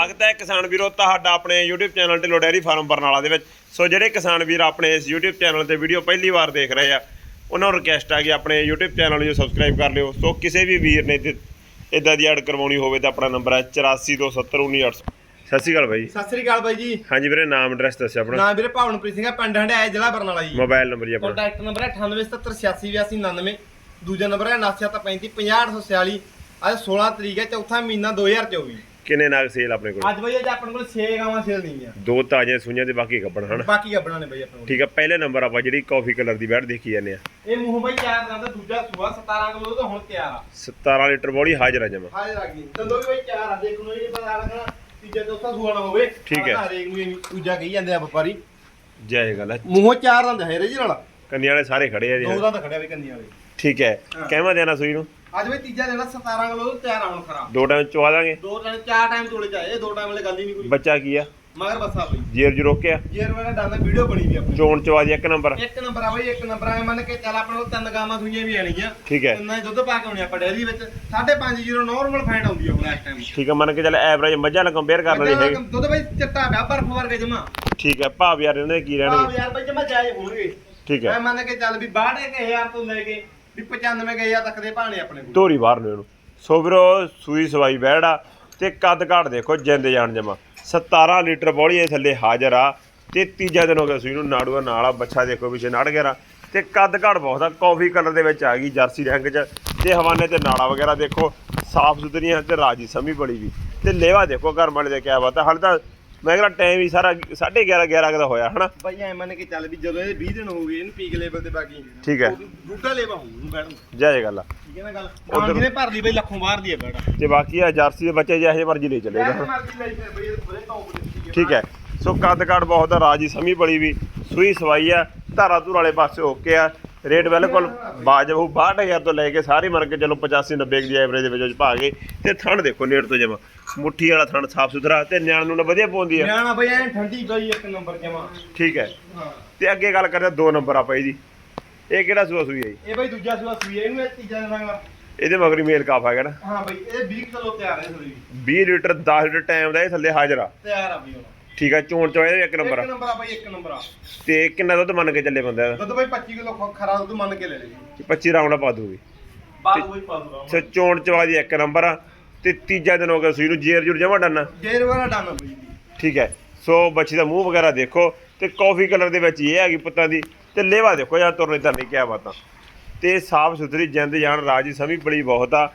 ਸਵਾਗਤ ਹੈ ਕਿਸਾਨ ਵੀਰੋ ਤੁਹਾਡਾ ਆਪਣੇ YouTube channel Dhillon dairy farm Barnala ਦੇ ਵਿੱਚ। ਸੋ ਜਿਹੜੇ ਕਿਸਾਨ ਵੀਰ ਆਪਣੇ ਇਸ YouTube ਚੈਨਲ ਤੇ ਵੀਡੀਓ ਪਹਿਲੀ ਵਾਰ ਦੇਖ ਰਹੇ ਆ ਉਹਨਾਂ ਨੂੰ ਰਿਕਵੈਸਟ ਆ ਕਿ ਆਪਣੇ YouTube ਚੈਨਲ ਨੂੰ ਸਬਸਕ੍ਰਾਈਬ ਕਰ ਲਿਓ। ਸੋ ਕਿਸੇ ਵੀ ਵੀਰ ਨੇ ਇਦਾਂ ਦੀ ਐਡ ਕਰਵਾਉਣੀ ਹੋਵੇ ਤਾਂ ਆਪਣਾ ਨੰਬਰ ਹੈ 8427191800 ਸਤਿ ਸ਼੍ਰੀ ਅਕਾਲ ਬਾਈ। ਸਤਿ ਸ੍ਰੀ ਅਕਾਲ ਬਾਈ ਜੀ। ਹਾਂਜੀ ਵੀਰੇ ਨਾਮ ਐਡਰੈਸ ਦੱਸਿਓ ਆਪਣਾ। ਨਾਮ ਵੀਰੇ ਭਾਵਨਪ੍ਰੀਤ ਸਿੰਘ ਪਿੰਡ ਹੰਡਾਇਆ ਜ਼ਿਲ੍ਹਾ ਬਰਨਾਲਾ ਜੀ। ਮੋਬਾਈਲ ਨੰਬਰ ਜੀ ਆਪਣਾ। ਕੰਟੈਕਟ ਨੰਬਰ ਹੈ 9877868299 ਦੂਜਾ ਨੰਬਰ ਹੈ 9735 ਅੱਜ 16 ਤਰੀਕ ਹੈ ਚੌਥਾ ਮਹੀਨਾ 2024 ਕਿੰਨੇ ਨਾਗ ਸੇਲ ਆਪਣੇ ਕੋਲ? ਅੱਜ ਬਾਈ ਅੱਜ ਆਪਣੇ ਕੋਲ 6 ਗਾਵਾਂ ਸੇਲ ਨਹੀਂ ਆ ਦੋ ਤਾਜ਼ੇ ਸੂਈਆਂ ਤੇ ਬਾਕੀ ਗੱਬਣ ਹਨ? ਬਾਕੀ ਗੱਬਣਾ ਨੇ ਬਾਈ ਆਪਣੇ ਕੋਲ। ਠੀਕ ਹੈ ਪਹਿਲੇ ਨੰਬਰ ਆਪਾਂ ਜਿਹੜੀ ਕਾਫੀ ਕਲਰ ਦੀ ਬੈੜ ਦੇਖੀ ਜਾਂਦੇ ਆ। ਇਹ ਮੂੰਹ ਬਾਈ ਤਿਆਰ ਦਾ ਦੂਜਾ ਸੂਆ 17 ਕਿਲੋ ਦਾ ਹੁਣ ਤਿਆਰ ਆ। 17 ਲੀਟਰ ਬੋਲੀ ਹਾਜ਼ਰ ਆ ਜਮਾ। ਹਾਜ਼ਰ ਆ ਗਈ। ਦੰਦੋਂ ਵੀ ਬਾਈ ਤਿਆਰ ਆ ਦੇਖ ਨੂੰ ਇਹ ਪਤਾ ਲੱਗਣਾ ਤੀਜਾ ਚੌਥਾ ਸੂਆ ਨਾ ਹੋਵੇ ਠੀਕ ਹੈ। ਹਰੇਕ ਨੂੰ ਇਹ ਦੂਜਾ ਕਹੀ ਜਾਂਦੇ ਆ ਵਪਾਰੀ। ਜੈ ਗੱਲ ਮੂੰਹੋਂ ਚਾਰ ਦੰਦ ਹੈ ਰੇ ਨਾਲ। ਕੰਨੀ ਵਾਲੇ ਸਾਰੇ ਖੜੇ ਆ ਜੀ। ਦੋ ਦੰਦ ਖੜਿਆ ਵੀ ਕੰਨੀ ਵਾਲੇ। ਠੀਕ ਹਾਂ। ਕਹਿਵਾ ਦੇਣਾ ਸੂਈ ਨੂੰ। ਅੱਜ ਵੀ ਤੀਜਾ ਦਿਨ ਆ, 17 ਕਿਲੋ ਤਿਆਰ ਆ ਹੁਣ ਖਰਾ। ਦੋ ਟਾਈਮ ਚਵਾ ਦਾਂਗੇ। ਦੋ ਟਾਈਮ ਚਾਰ ਟਾਈਮ ਤੋਲੇ ਚਾਏ ਦੋ ਟਾਈਮ ਵਾਲੇ ਗੱਲ ਹੀ ਨਹੀਂ ਕੋਈ। ਬੱਚਾ ਕੀ ਆ? ਮਗਰ ਬੱਸਾ ਬਈ। ਜੇਰ ਜੂ ਰੋਕਿਆ। ਜੇਰ ਵਾਲਾ ਡਾਂਦਾ ਵੀਡੀਓ ਬਣੀ ਵੀ ਆਪਣੀ ਚੋਣ ਚਵਾ ਦੀ ਇੱਕ ਨੰਬਰ ਇੱਕ ਨੰਬਰ ਆ ਬਈ ਇੱਕ ਨੰਬਰ ਆ। ਮੰਨ ਕੇ ਚੱਲ ਆਪਣੇ ਕੋਲ ਤਿੰਨ ਗਾਵਾਂ ਸੂਈਆਂ ਵੀ ਆਣੀਆਂ ਠੀਕ ਹੈ। ਤਿੰਨਾਂ ਦੁੱਧ ਪਾ ਕੇ ਆਉਣੀ ਆਪਾਂ ਡੈਰੀ ਵਿੱਚ। 5.5 ਜੀਰੋ ਨਾਰਮਲ ਫੈਂਟ ਆਉਂਦੀ ਆ ਹੁਣ ਇਸ ਟਾਈਮ ਠੀਕ ਹੈ ਮੰਨ ਕੇ ਚੱਲ ਐਵਰੇਜ ਮੱਝਾਂ ਨਾਲ ਕੰਪੇਅਰ ਕਰਨ ਦੀ ਹੈਗੀ। ਦੁੱਧ ਬਈ ਚੱਟਾ ਪਿਆ ਬਰਫ ਵਰਗੇ ਜਮਾ। ਠੀਕ ਹੈ ਭਾਵ ਯਾਰ ਇਹਨਾਂ ਦੇ ਕੀ ਰਹਿਣਗੇ? ਯਾਰ ਬਈ ਜਮਾ ਜਾਇਜ਼ ਹੋਣਗੇ। ਠੀਕ ਮੈਂ ਹੈ ਮੰਨ ਕੇ ਚੱਲ ਵੀ 62000 ਤੋਂ ਲੈ ਕੇ ਵੀ 95000 ਤੱਕ ਦੇ ਭਾਣੇ ਆਪਣੇ ਕੋਲ। ਧੋਰੀ ਬਾਹਰ ਨੂੰ ਇਹਨੂੰ। ਸੋ ਵੀਰੋ, ਸੂਈ ਸਵਾਈ ਬੈੜਾ ਤੇ ਕੱਦ ਘਾਟ ਦੇਖੋ, ਜਿੰਦ ਜਾਣ ਜਮਾ। 17 ਲੀਟਰ ਬੋਲੀ ਇਹ ਥੱਲੇ ਹਾਜ਼ਰ ਆ ਤੇ ਤੀਜਾ ਦਿਨ ਹੋ ਗਿਆ ਸੂਈ ਨੂੰ ਨਾੜੂਆ ਨਾਲ ਆ ਬੱਚਾ ਦੇਖੋ ਪਿੱਛੇ ਨਾੜ ਗਿਆ ਤੇ ਕੱਦ ਘਾਟ ਬਹੁਤ ਆ, ਕਾਫੀ ਕਲਰ ਦੇ ਵਿੱਚ ਆ ਗਈ ਜਰਸੀ ਰੰਗ 'ਚ। ਤੇ ਹਵਾਨੇ ਤੇ ਨਾੜਾ ਵਗੈਰਾ ਦੇਖੋ ਸਾਫ਼ ਸੁਥਰੀਆਂ ਤੇ ਰਾਜੀ ਸਮੀ ਬੜੀ ਵੀ। ਤੇ ਲੇਵਾ ਦੇਖੋ ਘਰ ਵਾਲੇ ਦੇ ਕਿਆ ਬਾਤ ਆ। ਹਾਲੇ ਤਾਂ ਮੈਂ ਕਹਿੰਦਾ ਟਾਈਮ ਹੀ ਸਾਰਾ 11:30 11 ਦਾ ਹੋਇਆ ਹਨਾ? ਬਈ ਐ ਮੰਨ ਕੇ ਚੱਲ ਵੀ ਜਦੋਂ ਇਹ 20 ਦਿਨ ਹੋ ਗਏ ਇਹਨੂੰ ਪੀਕ ਲੈਵਲ ਤੇ ਬਾਕੀ ਠੀਕ ਹੈ। ਬੂਟਾ ਲੈਵਾ ਹੋਊ ਨੂੰ। ਬੈਠਣ ਜੈ ਜੈ ਗੱਲ ਆ। ਠੀਕ ਹੈ ਨਾ ਗੱਲ? ਮਾਨ ਜੀ ਨੇ ਭਰ ਲਈ ਬਈ ਲੱਖੋਂ ਬਾਹਰ ਦੀ ਹੈ ਬੈੜਾ ਤੇ ਬਾਕੀ ਆ ਜਰਸੀ ਦੇ ਬੱਚੇ ਜਿਹੇ ਮਰਜ਼ੀ ਲੈ ਚੱਲੇ ਠੀਕ ਹੈ। ਸੋ ਕੱਦ ਕਾਠ ਬਹੁਤ ਰਾਜੀ ਸਮੀ ਬੜੀ ਵੀ ਸੂਈ ਸਵਾਈ ਆ ਧਾਰਾ ਧੂਰ ਵਾਲੇ ਪਾਸੇ ਓਕੇ ਆ। ਰੇਟ ਬਿਲਕੁਲ ਬਾਜਬ ਹੋਊ 62000 ਤੋਂ ਲੈ ਕੇ ਸਾਰੀ ਮਾਰ ਕੇ ਚਲੋ 85 90 ਦੀ ਐਵਰੇਜ ਦੇ ਵਿੱਚ ਭਾ ਗਏ ਤੇ ਥਣ ਦੇਖੋ ਨੇੜ ਤੋਂ ਜਮਾ ਮੁੱਠੀ ਵਾਲਾ ਥਣ ਸਾਫ਼ ਸੁਥਰਾ ਤੇ ਨਿਆਣ ਨੂੰ ਨਾ ਵਧੀਆ ਪਾਉਂਦੀ ਆ। ਨਿਆਣਾ ਬਈ ਐ ਠੰਡੀ ਬਈ ਇੱਕ ਨੰਬਰ ਜਮਾ। ਠੀਕ ਹੈ। ਹਾਂ। ਤੇ ਅੱਗੇ ਗੱਲ ਕਰਦੇ ਆ ਦੋ ਨੰਬਰ ਆਪਾਂ ਇਹਦੀ। ਇਹ ਕਿਹੜਾ ਸੂਆ ਸੂਈ ਹੈ ਜੀ? ਇਹ ਬਈ ਦੂਜਾ ਸੂਆ ਸੂਈ ਹੈ, ਇਹਨੂੰ ਇਹ ਤੀਜਾ ਦੇਵਾਂਗਾ ਇਹਦੇ ਮਗਰੀ ਮੇਲ ਕਾਫ ਹੈਗਾ ਨਾ। ਹਾਂ ਬਈ ਇਹ 20 ਕਿਲੋ ਤਿਆਰ ਹੈ ਸੂਈ 20 ਲੀਟਰ 10 ਲੀਟਰ ਟਾਈਮ ਦਾ ਇਹ ਥੱਲੇ ਹਾਜ਼ਰ ਆ। ਤਿਆਰ ਆ ਬਈ ਹੁਣ। ਠੀਕ ਆ ਚੋਣ ਚੋਏ ਇੱਕ ਨੰਬਰ ਇੱਕ ਨੰਬਰ ਆ ਬਈ ਇੱਕ ਨੰਬਰ ਆ। ਤੇ ਕਿੰਨਾ ਦੁੱਧ ਮੰਨ ਕੇ ਚੱਲੇ ਬੰਦਾ ਦੁੱਧ ਬਈ 25 ਕਿਲੋ ਖਰਾ ਦੁੱਧ ਮੰਨ ਕੇ ਲੈ ਲਈ 25 ਰਾਉਂਡ ਪਾ ਦੂਗੀ। ਬਾਅਦ ਬਈ ਪਾ ਦੂਗਾ ਸੋ ਚੋਣ ਚਵਾ ਦੀ ਇੱਕ ਨੰਬਰ ਆ। ਤੇ ਤੀਜਾ ਦਿਨ ਹੋ ਗਿਆ ਸੂਈ ਨੂੰ ਜੇਰ ਜੁਰ ਜਮਾ ਡੰਨਾ। ਜੇਰ ਵਾਲਾ ਡਾਨਾ ਬਈ ਦੀ ਠੀਕ ਹੈ। ਸੋ ਬੱਚੀ ਦਾ ਮੂੰਹ ਵਗੈਰਾ ਦੇਖੋ ਤੇ ਕਾਫੀ ਕਲਰ ਦੇ ਵਿੱਚ ਇਹ ਹੈਗੀ ਪੁੱਤਾਂ ਦੀ। ਤੇ ਲੇਵਾ ਦੇਖੋ ਯਾਰ ਤੁਰਨੇ ਧਰਨੀ ਕਿਆ ਬਾਤਾਂ। ਤੇ ਸਾਫ਼ ਸੁਥਰੀ ਜਿੰਦ ਜਾਨ ਰਾਜੀ ਸਮੀ ਬੜੀ ਬਹੁਤ ਆ।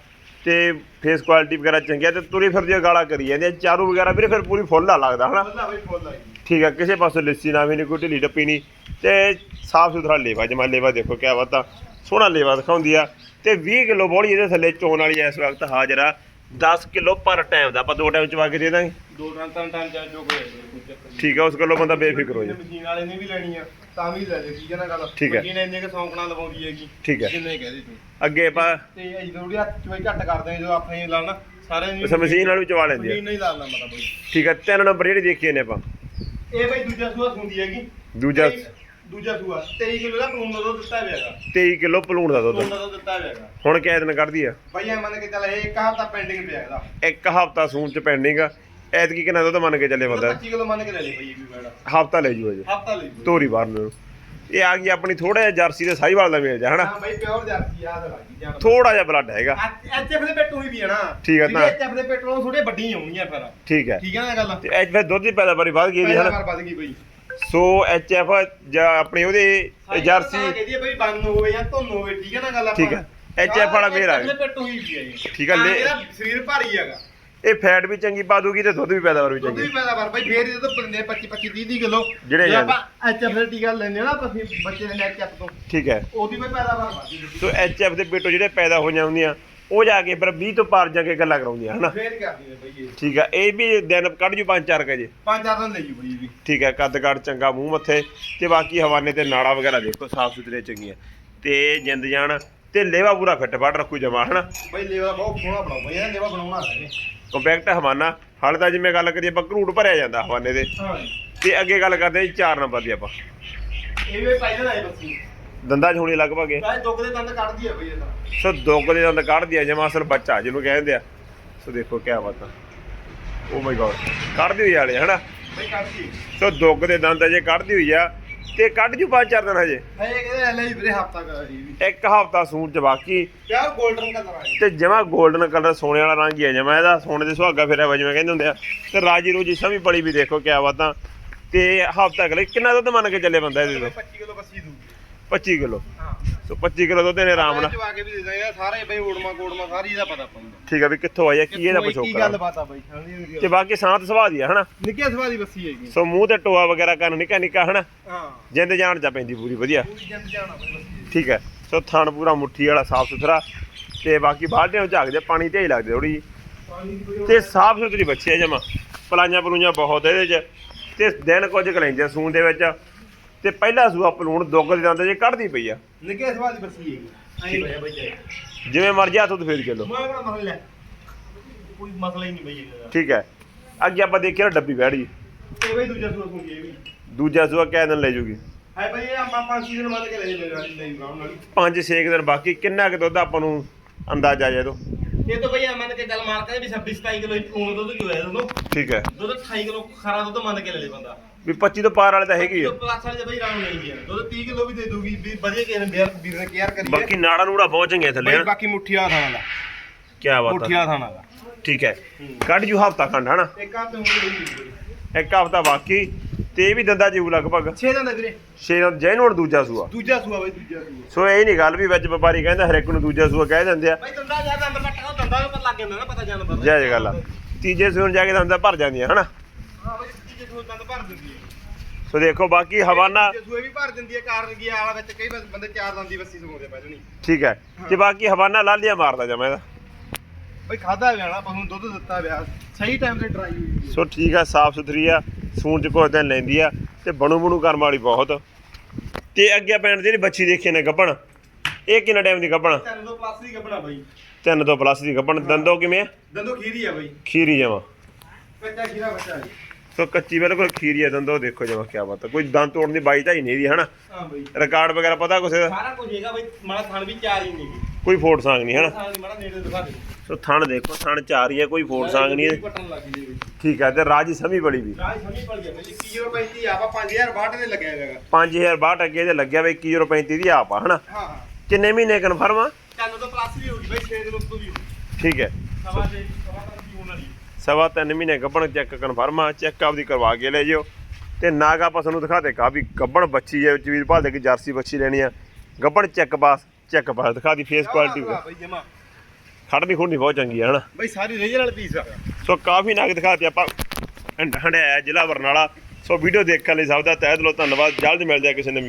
ਤੇ ਫੇਸ ਕੁਆਲਿਟੀ ਵਗੈਰਾ ਚੰਗੀ ਆ ਤੇ ਤੁਰੀ ਫਿਰਦੀ ਗਾਲਾਂ ਕਰੀ ਜਾਂਦੇ ਆ। ਚਾਰੂ ਵਗੈਰਾ ਵੀਰੇ ਫਿਰ ਪੂਰੀ ਫੁੱਲ ਆ ਲੱਗਦਾ ਹਨਾ? ਫੁੱਲਾ ਜੀ। ਠੀਕ ਹੈ ਕਿਸੇ ਪਾਸੇ ਲੱਸੀ ਨਾ ਵੀ ਨਹੀਂ ਕੋਈ ਢਿੱਲੀ ਡੱਪੀ ਨਹੀਂ। ਤੇ ਸਾਫ਼ ਸੁਥਰਾ ਲੇਵਾ ਜਮਾ ਲੇਵਾ ਦੇਖੋ ਕਿਆ ਬਾਤਾਂ ਸੋਹਣਾ ਲੇਵਾ ਦਿਖਾਉਂਦੀ ਆ। ਤੇ 20 ਕਿਲੋ ਬੋਲੀ ਇਹਦੇ ਥੱਲੇ ਚੋਣ ਵਾਲੀ ਇਸ ਵਕਤ ਹਾਜ਼ਰ ਆ। 10 ਕਿਲੋ ਪਰ ਟਾਈਮ ਦਾ ਆਪਾਂ ਦੋ ਟਾਈਮ ਚਵਾ ਕੇ ਦੇ ਦਾਂਗੇ। ਦੋ ਟਨ ਤਿੰਨ ਟਨ ਜਾਂ ਜੋ ਕੋਈ ਚੱਕਰ ਠੀਕ ਹੈ ਉਸ ਗੱਲੋਂ ਬੰਦਾ ਬੇਫਿਕਰ ਹੋ ਜਾ ਮਸ਼ੀਨ ਵਾਲੇ ਨੇ ਵੀ ਲੈਣੀ ਆ ਤਾਂ ਵੀ ਲੈ ਲੈ ਠੀਕ ਹੈ ਨਾ ਗੱਲ? ਠੀਕ ਹੈ। ਮਸ਼ੀਨ ਇੰਨੇ ਕਿ ਸੌਂਕਣਾ ਲਵਾਉਂਦੀ ਹੈਗੀ ਠੀਕ ਹੈ ਜਿੰਨੇ ਕਹਦੇ ਤੂੰ ਅੱਗੇ ਆਪਾਂ ਤੇ ਅਸੀਂ ਥੋੜੀ ਹੱਥ ਚ ਬਈ ਘੱਟ ਕਰਦੇ ਹਾਂ ਜਦੋਂ ਆਪਣੇ ਲਾਣਾ ਸਾਰੇ ਅੱਛਾ ਮਸ਼ੀਨ ਨਾਲ ਵੀ ਚਵਾ ਲੈਂਦੀ ਆ। ਮਸ਼ੀਨ ਨਹੀਂ ਲਾਣਾ ਮਤਾ ਬਈ। ਠੀਕ ਹੈ ਤਿੰਨ ਨੰਬਰ ਜਿਹੜੀ ਦੇਖੀਏ ਨੇ ਆਪਾਂ। ਇਹ ਬਈ ਦੂਜਾ ਸੂਆ ਹੁੰਦੀ ਹੈਗੀ। ਦੂਜਾ ਤੇਈ- ਦੂਜਾ ਸੂਆ। 23 ਕਿਲੋ ਦਾ ਪਲੂਨ ਦਾ ਦੁੱਧ ਦਿੱਤਾ ਹੋਇਆਗਾ 23 ਕਿਲੋ ਪਲੂਣ ਦਾ ਦੁੱਧ। ਦਾ ਦੁੱਧ ਦਿੱਤਾ ਹੋਇਆਗਾ ਹੁਣ ਕਿਆ ਦਿਨ ਕੱਢਦੀ ਆ। ਬਈ ਐ ਮੰਨ ਕੇ ਚੱਲ ਇਹ ਇੱਕ ਹਫ਼ਤਾ ਪੈਂਡਿੰਗ ਪਿਆ ਇਹਦਾ ਇੱਕ ਹਫਤਾ ਸੂਣ ਚ ਪੈਂਡਿੰਗ ਆ। ਐਤਕੀ ਕਿੰਨਾ ਦੁੱਧ ਮੰਨ ਕੇ ਚੱਲੇ ਬੰਦਾ? 25 ਕਿਲੋ ਮੰਨ ਕੇ ਲੈ ਲਈ ਬਈ ਇਹ ਵੀ ਬੈੜਾ ਹਫਤਾ ਲੈ ਜੂ ਅਜੇ ਹਫ਼ਤਾ ਲਈ ਤੋਰੀ ਬਾਹਰ ਨੂੰ। ਇਹ ਆ ਗਈ ਆਪਣੀ ਥੋੜਾ ਜਿਹਾ ਜਰਸੀ ਦੇ ਸਾਈਵਾਲ ਦਾ ਮੇਲ ਜਾ ਹਨਾ? ਹਾਂ ਬਈ ਪਿਓਰ ਜਰਸੀ ਆ ਲੱਗੀ ਜਾਨ ਥੋੜਾ ਜਿਹਾ ਬਲੱਡ ਹੈਗਾ। ਐਚਐਫ ਦੇ ਪੇਟੋਂ ਹੀ ਵੀ ਠੀਕ ਹੈ, ਤਾਂ- ਐਚਐਫ ਦੇ ਪੇਟੋਂ ਥੋੜੇ ਵੱਡੀ ਆਉਣੀਆਂ ਫਿਰ। ਠੀਕ ਹੈ। ਠੀਕ ਹੈ ਨਾ ਗੱਲ? ਤੇ ਐਚ ਫਿਰ ਦੁੱਧ ਦੀ ਪੈਦਾਵਾਰੀ ਵੱਧ ਗਈ ਦੀ ਹਨਾ? ਵੱਧ ਗਈ ਬਈ। ਸੋ ਐਚ ਐਫ ਜਾਂ ਆਪਣੀ ਉਹਦੇ ਜਰਸੀ ਕਹਦੀ ਹੈ ਬਈ ਬੰਨ ਹੋਵੇ ਜਾਂ ਧੁੰਨ ਹੋਵੇ ਠੀਕ ਹੈ ਨਾ ਗੱਲ ਆਪਾਂ? ਠੀਕ ਹੈ। HF ਵਾਲਾ ਮੇਲ ਆ ਗਿਆ। HF ਦੇ ਪੇਟੋਂ ਹੀ ਵੀ ਹੈ ਇਹ। ਠੀਕ ਹੈ, ਲੈ- ਇਹਦਾ ਸਰੀਰ ਭਾਰੀ ਹੈਗਾ। ਇਹ ਫੈਟ ਵੀ ਚੰਗੀ ਪਾ ਦੂਗੀ ਤੇ ਦੁੱਧ ਵੀ ਪੈਦਾਵਾਰ ਵੀ ਦੁੱਧ ਚੰਗੀ। ਪੈਦਾਵਾਰ ਬਈ ਫੇਰ ਜਦੋਂ ਬੰਦੇ 25 25 30 30 ਕਿਲੋ ਜਿਹੜੇ ਆਪਾਂ ਐਚਐਫ ਦੇ ਟੀਕਾ ਲੈਂਦੇ ਆ ਨਾ ਆਪਾਂ ਬੱਚੇ ਦੇ ਐਚਐਫ ਤੋਂ ਠੀਕ ਹੈ। ਉਹਦੀ ਵੀ ਪੈਦਾਵਾਰ ਵੱਧਦੀ ਹੈ। ਸੋ ਐਚ ਐਫ ਦੇ ਪੇਟੋ ਜਿਹੜੇ ਪੈਦਾ ਹੋ ਜਾਂਦੀਆਂ ਉਹ ਜਾ ਕੇ ਫਿਰ 20 ਤੋਂ ਪਾਰ ਜਾ ਕੇ ਗੱਲਾਂ ਕਰਾਉਂਦੀਆਂ ਹਨਾ? ਫੇਰ ਕਰਦੀ ਹੈ ਬਈ ਇਹ। ਠੀਕ ਹੈ ਇਹ ਵੀ ਦਿਨ ਕੱਢ ਜੂ ਪੰਜ ਚਾਰ ਕੁ ਜੇ ਪੰਜ ਚਾਰ ਦਿਨ ਲਈ ਜੂ ਬਈ ਇਹ ਵੀ। ਠੀਕ ਹੈ ਕੱਦ ਕਾਠ ਚੰਗਾ ਮੂੰਹ ਮੱਥੇ ਤੇ ਬਾਕੀ ਹਵਾਨੇ ਤੇ ਨਾੜਾ ਵਗੈਰਾ ਦੇਖੋ ਸਾਫ਼ ਸੁਥਰੇ ਚੰਗੀਆਂ। ਤੇ ਜਿੰਦ ਜਾਨ ਤੇ ਲੇਵਾ ਪੂਰਾ ਫਿੱਟ ਫਾਟ ਰੱਖੂ ਜਮਾ ਹਨਾ? ਬਈ ਲੇਵਾ ਬਹੁਤ ਸੋਹਣਾ ਬਣਾਓ ਬਈ ਇਹ ਲੇਵਾ ਬਣਾਉਣਾ ਹੈ ਕੰਪੈਕਟ ਹਵਾਨਾ ਹਾਲੇ ਤਾਂ ਜਿਵੇਂ ਗੱਲ ਕਰੀਏ ਆਪਾਂ ਘਰੂਟ ਭਰਿਆ ਜਾਂਦਾ ਹਵਾਨੇ ਦੇ। ਤੇ ਅੱਗੇ ਗੱਲ ਕਰਦੇ ਹਾਂ ਜੀ 4 ਨੰਬਰ ਦੀ ਆਪਾਂ। ਇਹ ਵੀ ਪਹਿਲਾਂ ਆਏ ਬੱਚੀ। ਦੰਦਾਂ 'ਚ ਹੋਣੀ ਲਗਭਗ ਇਹ। ਚਾਹੇ ਦੁੱਖ ਦੇ ਦੰਦ ਕੱਢਦੀ ਹੈ ਬਈ ਇਹ ਤਾਂ। ਸੋ ਦੁੱਗ ਦੇ ਦੰਦ ਕੱਢ ਦਿਆ ਜਮਾ ਅਸਲ ਬੱਚਾ ਜਿਹਨੂੰ ਕਹਿੰਦੇ ਆ। ਸੋ ਦੇਖੋ ਕਿਆ ਬਾਤ ਆ। ਓ ਮਾਈ ਗॉड ਕੱਢਦੀ ਹੋਈ ਵਾਲੇ ਹਨਾ? ਬਈ ਕੱਢਦੀ ਸੋ ਦੁੱਗ ਦੇ ਦੰਦ ਅਜੇ ਕੱਢਦੀ ਹੋਈ ਆ। ਤੇ ਕੱਢ ਜੂ ਪੰਜ ਚਾਰ ਦਿਨ ਹਜੇ। ਕਹਿੰਦੇ ਵੀਰੇ ਹਫਤਾ ਕਰਾ ਜੀ ਇੱਕ ਹਫਤਾ ਸੂਣ ਚ ਬਾਕੀ। ਪਿਆਰ 골ਡਨ ਕਲਰ ਆ ਜੀ ਤੇ ਜਮਾ 골ਡਨ ਕਲਰ ਸੋਨੇ ਵਾਲਾ ਰੰਗ ਹੀ ਆ ਜਮਾ ਇਹਦਾ ਸੋਨੇ ਦੇ ਸੁਹਾਗਾ ਫਿਰਿਆ ਵਾ ਜਿਵੇਂ ਕਹਿੰਦੇ ਹੁੰਦੇ ਆ। ਤੇ ਰਾਜੀ ਰੂਜੀ ਸਮੀ ਪਲੀ ਵੀ ਦੇਖੋ ਕਿਆ ਬਾਤਾਂ ਤੇ ਹਫਤਾ ਕਲੇ ਕਿੰਨਾ ਦੁੱਧ ਮੰਨ ਕੇ ਚੱਲੇ ਬੰਦਾ ਇਹਦੇ ਤੋਂ? 25 ਕਿਲੋ ਬੱਸੀ ਦੂਗੀ। 25 ਕਿਲੋ। ਹਾਂ। ਸੋ 25 ਕਿਲੋ ਦੁੱਧ ਇਹਨੇ ਆਰਾਮ ਨਾਲ। ਚਵਾ ਕੇ ਵੀ ਦੇ ਦਾਂਗੇ ਸਾਰੇ ਬਈ ਓੜਮਾ ਕੋੜਮਾ ਸਾਰੀ ਇਹਦਾ ਪਤਾ ਪਾਉਂਦਾ ਠੀਕ ਆ ਵੀ ਕਿੱਥੋਂ ਆਇਆ ਕੀ ਇਹਦਾ ਕੀ ਗੱਲ ਬਾਤ ਆ ਬਈ ਹਾਂਜੀ ਤੇ ਬਾਕੀ ਸਾਂਤ ਸੁਭਾਅ ਦੀ ਆ ਹਨਾ? ਨਿੱਕੇ ਸਵਾ ਦੀ ਬੱਸੀ ਹੈਗੀ ਸੋ ਮੂੰਹ ਤੇ ਟੋਆ ਵਗੈਰਾ ਕਰਨ ਨਿੱਕਾ ਨਿੱਕਾ ਹਨਾ? ਹਾਂ। ਜਿੰਦ ਜਾਣ ਜਾ ਪੈਂਦੀ ਪੂਰੀ ਵਧੀਆ। ਪੂਰੀ ਜੰਦ ਜਾਣਾ ਬਈ ਬੱਸੀ ਠੀਕ ਹੈ ਸੋ ਥਣ ਪੂਰਾ ਮੁੱਠੀ ਵਾਲਾ ਸਾਫ਼ ਸੁਥਰਾ। ਤੇ ਬਾਕੀ ਬਾਲਟੀਆਂ ਨੂੰ ਝਾਕਦੇ ਪਾਣੀ ਤੇ ਹੀ ਲੱਗਦੇ ਥੋੜੀ ਪਾਣੀ ਦੀ ਤੇ ਸਾਫ਼ ਸੁਥਰੀ ਬੱਚੀ ਹੈ ਜਮਾ। ਪਲਾਈਆਂ ਪਲੂਈਆਂ ਬਹੁਤ ਇਹਦੇ ਚ। ਤੇ ਦਿਨ ਕੁਝ ਕਲੈਂਦੇ ਸੂਣ ਦੇ ਵਿੱਚ। ਤੇ ਪਹਿਲਾ ਸੂਆ ਪਲੂਣ ਦੁੱਗ ਦੇ ਦੰਦ ਜੇ ਕੱਢਦੀ ਪਈ ਆ। ਨਿੱਕੇ ਸਵਾ ਦੀ ਬੱਸੀ ਹੈਗੀ। ਐਂ ਬਈ ਬਈ ਜਾਏ ਜਿਵੇਂ ਮਰਜ਼ੀ ਹੱਥ ਤੋਂ ਫੇਰ ਚੱਲੋ ਮੈਂ ਕਿਹੜਾ ਮਸਲਾ ਹੈ? ਕੋਈ ਮਸਲਾ ਹੀ ਨਹੀਂ ਬਈ ਇਹਦਾ। ਠੀਕ ਹੈ। ਅੱਗੇ ਆਪਾਂ ਦੇਖਿਆ ਡੱਬੀ ਬੈਠ ਇਹ ਬਈ ਦੂਜਾ ਸੂਆ ਸੁਣੀ ਇਹ ਵੀ ਦੂਜਾ ਸੂਆ ਕਿਹ ਦਿਨ ਲੈ ਜੂਗੀ? ਹੈ ਬਈ ਇਹ ਆਪਾਂ ਪੰਜ ਸੀਜ਼ਨ ਮੰਨ ਕੇ ਲੈ ਲੈ ਲੈ ਲੈ ਬਰਾਉਨ ਵਾਲੀ। ਪੰਜ ਛੇ ਕੁ ਦਿਨ ਬਾਕੀ ਕਿੰਨਾ ਕੁ ਦੁੱਧ ਆਪਾਂ ਨੂੰ ਅੰਦਾਜ਼ਾ ਜੇ ਤੋਂ ਇਹ ਤਾਂ ਬਈ ਮੰਨ ਕੇ ਚੱਲ ਮਾਰ ਕੇ ਵੀ 26 27 ਕਿਲੋ ਫੋਨ ਦੁੱਧ ਕੀ ਹੋਇਆ ਦੋਨੋਂ ਠੀਕ ਹੈ। ਦੁੱਧ 28 ਕਿਲੋ ਖਾਰਾ ਦੁੱਧ ਮੰਨ ਕੇ ਲੈ ਲੈ ਬੰਦਾ। ਵੀ 25 ਤੋਂ ਪਾਰ ਵਾਲੇ ਤਾਂ ਹੈਗੀ ਆ। ਜੋ ਪਲੱਸ ਵਾਲੇ ਬਈ ਰਾਉਂ ਨਹੀਂ ਗਿਆ ਦੁੱਧ 30 ਕਿਲੋ ਵੀ ਦੇ ਦੂਗੀ ਵੀ ਵਧੀਆ ਕਿਸੇ ਨੇ ਵੀਰ ਵੀਰ ਨੇ ਕੇਅਰ ਕਰੀ ਬਾਕੀ ਨਾੜਾ ਨੂੜਾ ਬਹੁਤ ਚੰਗੇ ਥੱਲੇ ਬਈ ਹਨ। ਬਾਕੀ ਮੁੱਠੀ ਆ ਥਾਣਾ ਦਾ। ਕੀ ਬਾਤ ਆ। ਆ ਥਾਣਾ ਦਾ। ਠੀਕ ਹੈ। ਕੱਢ ਜੂ ਹਫਤਾ ਖੰਡ ਹਨਾ? ਇੱਕ ਆ ਤੇ ਹੁਣ ਇੱਕ ਹਫਤਾ ਬਾਕੀ ਤੇ ਇਹ ਵੀ ਦੰਦਾ ਜੀਵ ਲਗਭਗ। 6 ਦਾ ਵੀਰੇ। ਛੇ ਦਾ ਜੈਨ ਹੁਣ ਦੂਜਾ ਸੂਆ। ਦੂਜਾ ਸੂਆ ਬਈ ਦੂਜਾ ਸੂਆ। ਸੋ ਇਹ ਨਹੀਂ ਗੱਲ ਵੀ ਵਿੱਚ ਵਪਾਰੀ ਕਹਿੰਦਾ ਹਰ ਇੱਕ ਨੂੰ ਦੂਜਾ ਸੂਆ ਕਹਿ ਦਿੰਦੇ ਆ। ਬਈ ਦੰਦਾ ਜ਼ਿਆਦਾ ਅੰਦਰ ਕੱਟਾ ਦੰਦਾ ਪਤਾ ਲੱਗ ਜਾਂਦਾ ਨਾ ਪਤਾ ਜਾਣ ਜੈ ਜੈ ਗੱਲ ਆ। ਤੀਜੇ ਸੂਣ ਜਾ ਕੇ ਦੰਦਾ ਭਰ ਜਾਂਦੀਆਂ ਹਨਾ? ਹਾਂ ਬਈ। ਭਰ ਦਿੰਦੀ ਹੈ। ਸੋ ਦੇਖੋ ਬਾਕੀ ਹਵਾਨਾ ਤੀਜੇ ਸੂਏ ਵੀ ਭਰ ਦਿੰਦੀ ਹੈ ਕਾਰਨ ਕੀ ਆਲਾ ਵਿੱਚ ਕਈ ਵਾਰ ਬੰਦੇ ਚਾਰ ਦੰਦੀ ਬੱਸੀ ਸਮਾਉਂਦੇ ਪੈ ਜਣੀ। ਠੀਕ ਹੈ। ਤੇ ਬਾਕੀ ਹਵਾਨਾ ਲਾਲੀਆਂ ਮਾਰਦਾ ਜਮਾ ਇਹਦਾ। ਬਈ ਖਾਦਾ ਵਿਆਣਾ ਪਸ਼ੂ ਨੂੰ ਦੁੱਧ ਦਿੱਤਾ ਵਿਆ ਸਹੀ ਟਾਈਮ ਤੇ ਡਰਾਈ ਹੋਈ ਸੋ ਠੀਕ ਆ ਸਾਫ਼ ਸੁਥਰੀ ਆ ਸੂਣ ਚ ਕੁਝ ਦਿਨ ਲੈਂਦੀ ਆ ਤੇ ਬਣੂ ਬਣੂ ਕਰਮ ਵਾਲੀ ਬਹੁਤ। ਤੇ ਅੱਗੇ ਪੈਣ ਜਿਹੜੀ ਬੱਚੀ ਦੇਖੀ ਨੇ ਗੱਬਣ ਇਹ ਕਿੰਨਾ ਟਾਈਮ ਦੀ ਗੱਬਣ ਤਿੰਨ ਤੋਂ ਪਲੱਸ ਦੀ ਕੱਪੜਾ ਬਈ। ਤਿੰਨ ਤੋਂ ਪਲੱਸ ਦੀ ਗੱਬਣ ਦੰਦੋ ਕਿਵੇਂ ਆ? ਦੰਦੋ ਖੀਰੀ ਆ ਬਈ। ਖੀਰੀ ਜਮਾ। ਕੱਚਾ ਖੀਰਾ ਬੱਚਾ ਹੈ ਸੋ ਕੱਚੀ ਬਿਲਕੁਲ ਖੀਰੀ ਆ ਦੰਦੋ ਦੇਖੋ ਜਮਾ ਕੀ ਬਾਤ ਆ ਕੋਈ ਦੰਦ ਤੋੜਨ ਦੀ ਬਾਈ ਢਾਈ ਨਹੀਂ ਦੀ ਹਨਾ? ਹਾਂ ਬਈ। ਰਿਕਾਰਡ ਵਗੈਰਾ ਪਤਾ ਦਾ ਸਾਰਾ ਕੁਝ ਹੈਗਾ ਬਈ ਮਾੜਾ ਥਣ ਵੀ ਚਾਰ ਹੀ ਨਹੀਂ ਕੋਈ ਫੋੜ ਸਾਂਗ ਨਹੀਂ ਹਨਾ? ਥਣ ਮਾੜਾ ਨੇੜੇ ਦਿਖਾ ਦੇ। ਸੋ ਥਣ ਦੇਖੋ ਥਣ ਚਾਰ ਹੀ ਕੋਈ ਫੋੜ ਸਾਂਗ ਨਹੀਂ ਹੈ। ਠੀਕ ਹੈ ਤੇ ਰਾਜੀ ਸਮੀ ਬੜੀ ਵੀ। ਰਾਜ ਸਮੀ ਪੜ ਗਿਆ ਬਈ 2135 ਆਪਾਂ 5000 ਬਾਟ ਦੇ ਲੱਗਿਆ ਹੈਗਾ। 5000 ਬਾਟ ਅੱਗੇ ਤੇ ਲੱਗਿਆ ਬਈ 2135 ਦੀ ਆਪ ਹਨਾ? ਹਾਂ ਹਾਂ। ਕਿੰਨੇ ਮਹੀਨੇ ਕਨਫਰਮ ਆ? ਤਿੰਨ ਤੋਂ ਪਲੱਸ ਵੀ ਹੋਗੀ ਬਈ 6 ਦਿਨ ਉੱਤੋਂ ਵੀ ਠੀਕ ਹੈ। ਸਵਾ ਦੇ ਸਵਾ ਦੀ ਵਾਲੀ ਤਿੰਨ ਮਹੀਨੇ ਗੱਬਣ ਚੈੱਕ ਕਨਫਰਮ ਆ ਚੈੱਕ ਆਪਦੀ ਕਰਵਾ ਕੇ ਲੈ ਜਿਓ। ਤੇ ਨਾਗਾ ਆਪਾਂ ਤੁਹਾਨੂੰ ਦਿਖਾ ਦੇ ਕਾ ਵੀ ਗੱਬਣ ਬੱਚੀ ਹੈ ਵਿੱਚ ਵੀਰ ਭਾਲਦੇ ਕਿ ਜਰਸੀ ਬੱਚੀ ਲੈਣੀ ਆ। ਗੱਬਣ ਚੈੱਕ ਪਾਸ ਚੈੱਕ ਪਾਸ ਦਿਖਾ ਦੀ ਫੇਸ ਕੁਆਲਿਟੀ ਜਮਾ। ਖੜਨੀ ਖੁੜਨੀ ਬਹੁਤ ਚੰਗੀ ਆ ਹਨਾ? ਬਈ ਸਾਰੀ ਰੀਜਨਲ ਪੀਸ ਆ। ਸੋ ਕਾਫੀ ਨਗ ਦਿਖਾਤੇ ਆਪਾਂ ਹੰਡ- ਹੰਡਿਆਇਆ ਜ਼ਿਲ੍ਹਾ ਬਰਨਾਲਾ। ਸੋ ਵੀਡੀਓ ਦੇਖਣ ਲਈ ਸਭ ਦਾ ਤਹਿ ਦਿਲੋਂ ਧੰਨਵਾਦ। ਜਲਦ ਮਿਲਦੇ ਆ ਕਿਸੇ ਨਵੀਂ